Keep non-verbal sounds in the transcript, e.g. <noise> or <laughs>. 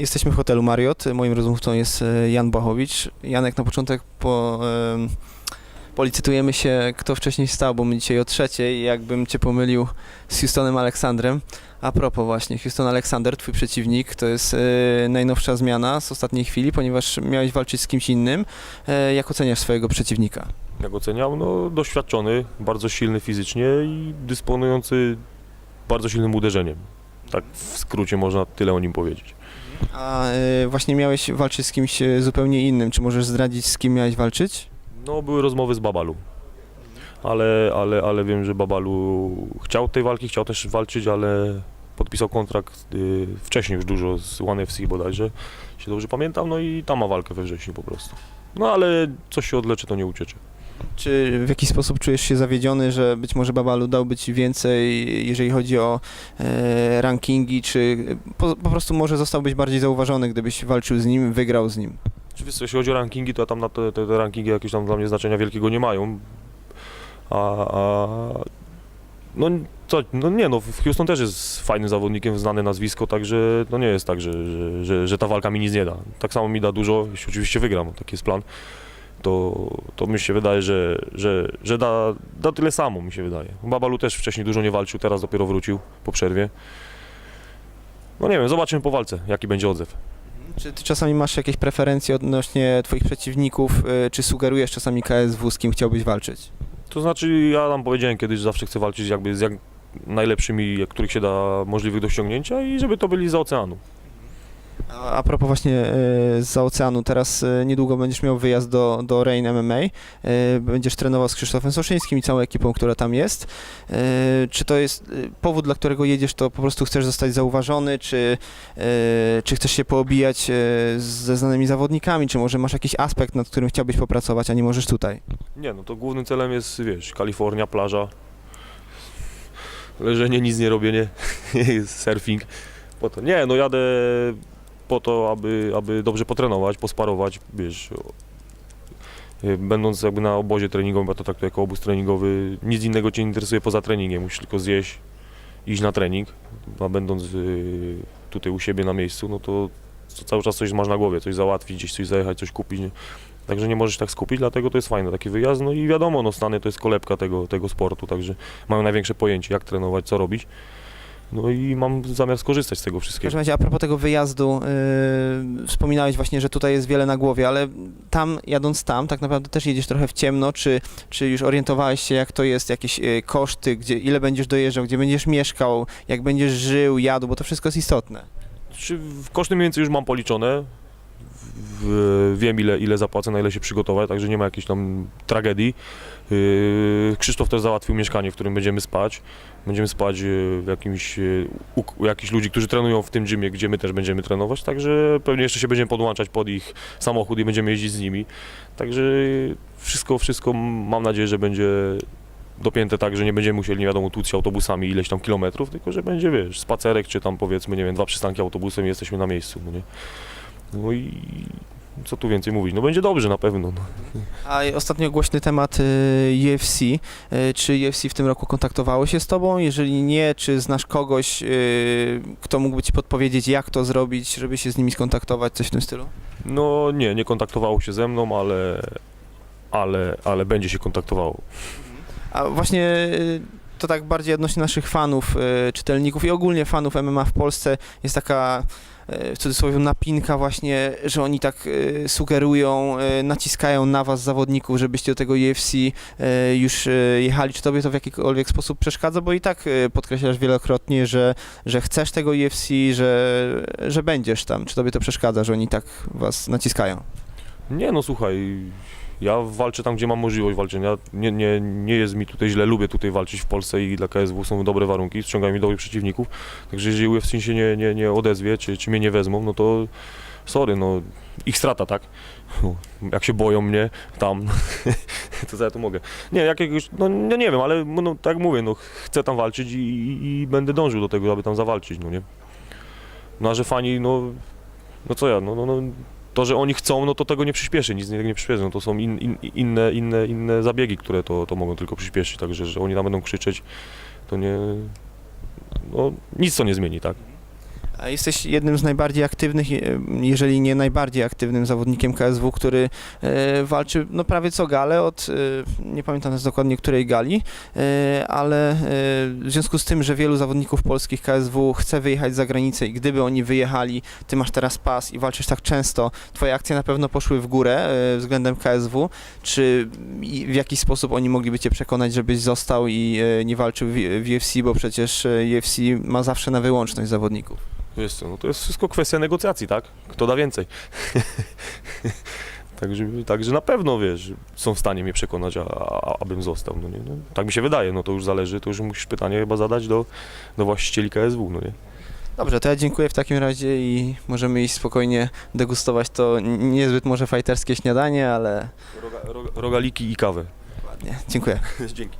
Jesteśmy w hotelu Marriott. Moim rozmówcą jest e, Jan Błachowicz. Janek, na początek po, em, policytujemy się, kto wcześniej stał, bo my dzisiaj o trzeciej, jakbym cię pomylił z Houstonem Aleksandrem. A propos właśnie, Houston Alexander, twój przeciwnik, to jest e, najnowsza zmiana z ostatniej chwili, ponieważ miałeś walczyć z kimś innym. E, jak oceniasz swojego przeciwnika? Jak oceniam? No doświadczony, bardzo silny fizycznie i dysponujący bardzo silnym uderzeniem. Tak w skrócie można tyle o nim powiedzieć. A e, właśnie miałeś walczyć z kimś e, zupełnie innym. Czy możesz zdradzić, z kim miałeś walczyć? No były rozmowy z Babalu. Ale, ale, ale wiem, że Babalu chciał tej walki, chciał też walczyć, ale podpisał kontrakt y, wcześniej już dużo z One bodajże, się dobrze pamiętam, no i tam ma walkę we wrześniu po prostu. No ale coś się odleczy, to nie uciecze. Czy w jakiś sposób czujesz się zawiedziony, że być może Babalu dałby ci więcej, jeżeli chodzi o e, rankingi, czy po, po prostu może zostałbyś bardziej zauważony, gdybyś walczył z nim, wygrał z nim? Oczywiście, jeśli chodzi o rankingi, to ja tam na te, te, te rankingi jakieś tam dla mnie znaczenia wielkiego nie mają. A, a no co, no nie no, w Houston też jest fajnym zawodnikiem, znane nazwisko, także no nie jest tak, że, że, że, że ta walka mi nic nie da. Tak samo mi da dużo, jeśli oczywiście wygram, taki jest plan, to, to mi się wydaje, że, że, że da, da tyle samo, mi się wydaje. Babalu też wcześniej dużo nie walczył, teraz dopiero wrócił po przerwie. No nie wiem, zobaczymy po walce, jaki będzie odzew. Czy ty czasami masz jakieś preferencje odnośnie twoich przeciwników, e, czy sugerujesz czasami KSW, z kim chciałbyś walczyć? To znaczy, ja tam powiedziałem kiedyś, że zawsze chcę walczyć jakby z jak najlepszymi, których się da możliwych do ściągnięcia i żeby to byli z oceanu. A, propos właśnie e, z oceanu, teraz e, niedługo będziesz miał wyjazd do, do Rain MMA, e, będziesz trenował z Krzysztofem Soszyńskim i całą ekipą, która tam jest. Czy to jest powód, dla którego jedziesz, to po prostu chcesz zostać zauważony, czy, czy chcesz się poobijać ze znanymi zawodnikami, czy może masz jakiś aspekt, nad którym chciałbyś popracować, a nie możesz tutaj? Nie, no to głównym celem jest, wiesz, Kalifornia, plaża, leżenie, nic nie robienie, <laughs> surfing. Po to. Nie, no jadę po to, aby, aby dobrze potrenować, posparować, wiesz, y, będąc jakby na obozie treningowym, bo to traktuję jako obóz treningowy, nic innego Cię nie interesuje poza treningiem, musisz tylko zjeść, iść na trening, a będąc y, tutaj u siebie na miejscu, no to, cały czas coś masz na głowie, coś załatwić, gdzieś coś zajechać, coś kupić, nie? Także nie możesz tak skupić, dlatego to jest fajny taki wyjazd. No i wiadomo, no Stany to jest kolebka tego, tego sportu, także mają największe pojęcie, jak trenować, co robić. No i mam zamiar skorzystać z tego W wszystkiego. każdym razie, a propos tego wyjazdu, yy, wspominałeś właśnie, że tutaj jest wiele na głowie, ale tam, jadąc tam, tak naprawdę też jedziesz trochę w ciemno, czy, czy już orientowałeś się, jak to jest, jakieś yy, koszty, gdzie, ile będziesz dojeżdżał, gdzie będziesz mieszkał, jak będziesz żył, jadł, bo to wszystko jest istotne. Czy w koszty mniej więcej już mam policzone. Wiem ile, ile zapłacę, na ile się przygotować, także nie ma jakiejś tam tragedii. Yy, Krzysztof też załatwił mieszkanie, w którym będziemy spać. Będziemy spać yy, w jakimś, yy, u jakichś ludzi, którzy trenują w tym gymie, gdzie my też będziemy trenować, także pewnie jeszcze się będziemy podłączać pod ich samochód i będziemy jeździć z nimi. Także wszystko, wszystko mam nadzieję, że będzie dopięte tak, że nie będziemy musieli, nie wiadomo, tłuc się autobusami ileś tam kilometrów, tylko że będzie, wiesz, spacerek, czy tam powiedzmy, nie wiem, dwa przystanki autobusem i jesteśmy na miejscu, no nie? No i co tu więcej mówić, no będzie dobrze na pewno, no. A ostatnio głośny temat yy, UFC. Yy, czy UFC w tym roku kontaktowało się z tobą? Jeżeli nie, czy znasz kogoś, yy, kto mógłby ci podpowiedzieć, jak to zrobić, żeby się z nimi skontaktować, coś w tym stylu? No nie, nie kontaktowało się ze mną, ale, ale, ale będzie się kontaktowało. A właśnie y, to tak bardziej odnośnie naszych fanów, y, czytelników i ogólnie fanów MMA w Polsce jest taka y, w cudzysłowie napinka właśnie, że oni tak y, sugerują, naciskają na was zawodników, żebyście do tego UFC już jechali. Czy tobie to w jakikolwiek sposób przeszkadza? Bo i tak podkreślasz wielokrotnie, że, że chcesz tego UFC, że, że będziesz tam. Czy tobie to przeszkadza, że oni tak was naciskają? Nie no słuchaj, ja walczę tam, gdzie mam możliwość walczenia. Nie, nie, nie jest mi tutaj źle, lubię tutaj walczyć w Polsce i dla KSW są dobre warunki, ściągają mi dobrych przeciwników. Także jeżeli UFC się nie, nie, nie odezwie, czy, czy mnie nie wezmą, no to sorry, no ich strata, tak? No, Jak się boją mnie tam, <laughs> to co ja tu mogę. Nie, jakiegoś, no nie, nie wiem, ale no, tak jak mówię, no chcę tam walczyć i, i, i będę dążył do tego, aby tam zawalczyć, no nie? No a że fani, no, no co ja, no, no, no to, że oni chcą, no to tego nie przyspieszy, nic tego nie przyspieszy. No to są in, in, inne, inne, inne zabiegi, które to, to mogą tylko przyspieszyć, także że oni tam będą krzyczeć, to nie, no nic to nie zmieni, tak? Jesteś jednym z najbardziej aktywnych, e, jeżeli nie najbardziej aktywnym zawodnikiem KSW, który e, walczy no prawie co galę od, e, nie pamiętam teraz dokładnie której gali, ale w związku z tym, że wielu zawodników polskich KSW chce wyjechać za granicę i gdyby oni wyjechali, ty masz teraz pas i walczysz tak często, twoje akcje na pewno poszły w górę względem KSW, czy w jakiś sposób oni mogliby cię przekonać, żebyś został i nie walczył w, UFC, bo przecież UFC ma zawsze na wyłączność zawodników. Wiesz co, no to jest wszystko kwestia negocjacji, tak? Kto da więcej. <laughs> Także, także na pewno, wiesz, są w stanie mnie przekonać, a, a, abym został, no nie? No, tak mi się wydaje, no to już zależy, to już musisz pytanie chyba zadać do, do właścicieli KSW, no nie? Dobrze, to ja dziękuję w takim razie i możemy iść spokojnie degustować to niezbyt może fajterskie śniadanie, ale Roga, roga, rogaliki i kawę. ładnie. Dziękuję. <laughs> Dzięki.